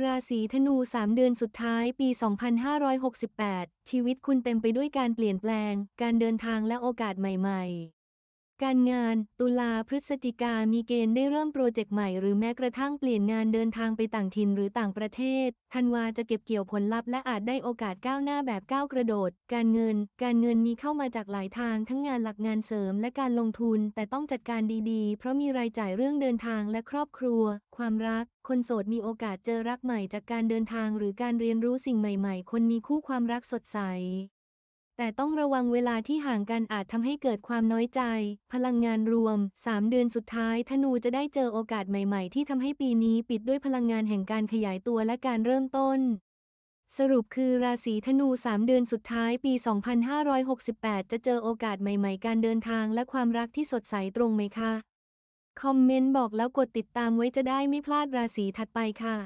ราศีธนู 3 เดือนสุดท้ายปี 2568 ชีวิตคุณเต็มไปด้วยการเปลี่ยนแปลง การเดินทางและโอกาสใหม่ ๆ การงาน ตุลาพฤศจิกามีเกณฑ์ได้เริ่มโปรเจกต์ใหม่หรือแม้กระทั่งเปลี่ยนงานเดินทางไปต่างถิ่นหรือต่างประเทศ ธันวาจะเก็บเกี่ยวผลลัพธ์และอาจได้โอกาสก้าวหน้าแบบก้าวกระโดด การเงิน การเงินมีเข้ามาจากหลายทางทั้งงานหลักงานเสริมและการลงทุน แต่ต้องจัดการดีๆ เพราะมีรายจ่ายเรื่องเดินทางและครอบครัว ความรัก คนโสดมีโอกาสเจอรักใหม่จากการเดินทางหรือการเรียนรู้สิ่งใหม่ ๆ คนมีคู่ความรักสดใส แต่ต้องระวังเวลาที่ห่างกันอาจทำให้เกิดความน้อยใจ พลังงานรวม 3 เดือนสุดท้ายธนูจะได้เจอโอกาสใหม่ๆ ที่ทำให้ปีนี้ปิดด้วยพลังงานแห่งการขยายตัวและการเริ่มต้น สรุปคือราศีธนู 3 เดือนสุดท้ายปี 2568 จะเจอโอกาสใหม่ๆ การเดินทางและความรักที่สดใสตรงไหมคะ คอมเมนต์บอกแล้วกดติดตามไว้จะได้ไม่พลาดราศีถัดไปค่ะ